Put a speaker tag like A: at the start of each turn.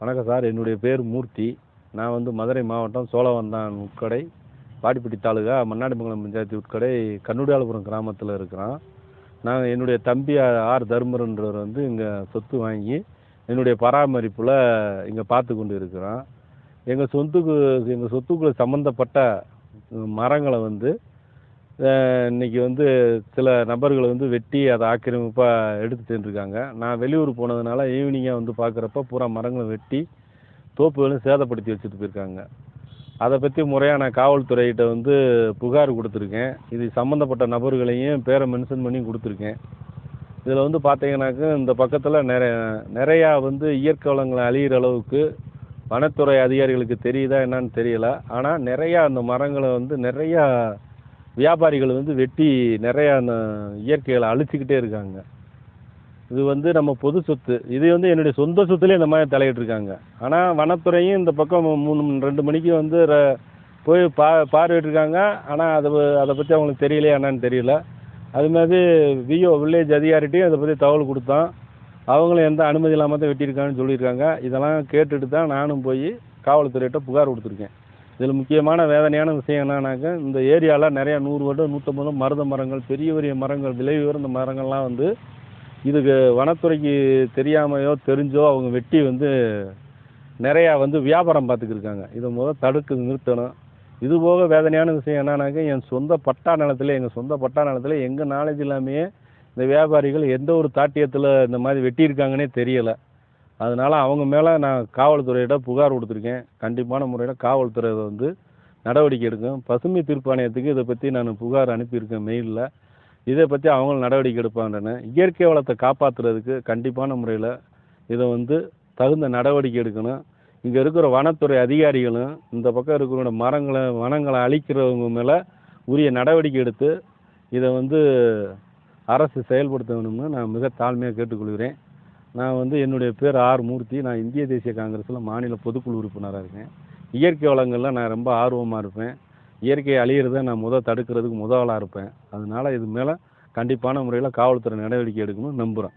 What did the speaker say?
A: வணக்கம் சார். என்னுடைய பேர் மூர்த்தி. நான் வந்து மதுரை மாவட்டம் சோழவந்தான் உட்கடை பாடிப்பட்டி தாலுகா மன்னாடிமங்கலம் பஞ்சாயத்து உட்கடை கண்ணுடியாலபுரம் கிராமத்தில் இருக்கிறோம் நான் என்னுடைய தம்பி ஆர் தர்மருன்றவர் வந்து இங்கே சொத்து வாங்கி என்னுடைய பராமரிப்பில் இங்கே பார்த்து கொண்டு இருக்கிறோம் எங்கள் சொத்துக்கு எங்கள் சொத்துக்குள்ள சம்மந்தப்பட்ட மரங்களை வந்து இன்றைக்கி இன்னைக்கு வந்து சில நபர்கள் வந்து வெட்டி அதை ஆக்கிரமிப்பாக எடுத்து சென்றிருக்காங்க. நான் வெளியூர் போனதுனால ஈவினிங்காக வந்து பார்க்குறப்ப பூரா மரங்களை வெட்டி தோப்புகளும் சேதப்படுத்தி வச்சுட்டு போயிருக்காங்க. அதை பற்றி முறையாக நான் காவல்துறையிட்ட வந்து புகார் கொடுத்துருக்கேன். இது சம்மந்தப்பட்ட நபர்களையும் பேரை மென்ஷன் பண்ணி கொடுத்துருக்கேன். இதில் வந்து பார்த்தீங்கன்னாக்க இந்த பக்கத்தில் நிறைய நிறையா வந்து இயற்கை வளங்களை அழியிற அளவுக்கு வனத்துறை அதிகாரிகளுக்கு தெரியுதா என்னன்னு தெரியல. ஆனால் நிறையா அந்த மரங்களை வந்து நிறையா வியாபாரிகள் வந்து வெட்டி நிறையா இயற்கைகளை அழிச்சிக்கிட்டே இருக்காங்க. இது வந்து நம்ம பொது சொத்து. இது வந்து என்னுடைய சொந்த சொத்துலேயே இந்த மாதிரி தலையிட்டு இருக்காங்க ஆனால் வனத்துறையும் இந்த பக்கம் மூணு ரெண்டு மணிக்கு வந்து ர- போய் பா பார்வையிட்டிருக்காங்க. ஆனால் அதை அதை பற்றி அவங்களுக்கு தெரியலையா என்னன்னு தெரியல. அது மாதிரி விஓ வில்லேஜ் அதிகாரிட்டையும் அதை பற்றி தகவல் கொடுத்தோம் அவங்களும் எந்த அனுமதி இல்லாமல் தான் வெட்டியிருக்காங்கன்னு சொல்லியிருக்காங்க. இதெல்லாம் கேட்டுட்டு தான் நானும் போய் காவல்துறையிட்ட புகார் கொடுத்துருக்கேன். இதில் முக்கியமான வேதனையான விஷயம் என்னன்னாக்க இந்த ஏரியாவில் நிறையா நூறு வருடம் நூற்றம்பது மருத மரங்கள் பெரிய பெரிய மரங்கள் விலை உயர்ந்த மரங்கள்லாம் வந்து இதுக்கு வனத்துறைக்கு தெரியாமையோ தெரிஞ்சோ அவங்க வெட்டி வந்து நிறையா வந்து வியாபாரம் பார்த்துக்கிருக்காங்க இதை முதல் தடுக்க நிறுத்தணும். இது போக வேதனையான விஷயம் என்னன்னாக்க என் சொந்த பட்டா நிலத்தில் எங்கள் சொந்த பட்டா நிலத்தில் எங்கள் நாலேஜ் இல்லாமையே இந்த வியாபாரிகள் எந்த ஒரு தாட்டியத்தில் இந்த மாதிரி வெட்டியிருக்காங்கன்னே தெரியலை. அதனால் அவங்க மேலே நான் காவல்துறையிட்ட புகார் கொடுத்துருக்கேன். கண்டிப்பான முறையில் காவல்துறை வந்து நடவடிக்கை எடுக்கும். பசுமை தீர்ப்பாணையத்துக்கு இதை பற்றி நான் புகார் அனுப்பியிருக்கேன் மெயிலில் இதை பற்றி அவங்களும் நடவடிக்கை எடுப்பாங்கன்னு. இயற்கை வளத்தை காப்பாற்றுறதுக்கு கண்டிப்பான முறையில் இதை வந்து தகுந்த நடவடிக்கை எடுக்கணும். இங்கே இருக்கிற வனத்துறை அதிகாரிகளும் இந்த பக்கம் இருக்கிற மரங்களை வனங்களை அழிக்கிறவங்க மேலே உரிய நடவடிக்கை எடுத்து இதை வந்து அரசு செயல்படுத்தணும்னு நான் மிக தாழ்மையாக கேட்டுக்கொள்கிறேன். நான் வந்து என்னுடைய பேர் ஆர் மூர்த்தி. நான் இந்திய தேசிய காங்கிரஸில் மாநில பொதுக்குழு உறுப்பினராக இருக்கேன். இயற்கை வளங்களில் நான் ரொம்ப ஆர்வமாக இருப்பேன். இயற்கை அழியிறத நான் முத தடுக்கிறதுக்கு முதலாக இருப்பேன். அதனால் இது மேலே கண்டிப்பான முறையில் காவல்துறை நடவடிக்கை எடுக்கணும்னு நம்புகிறேன்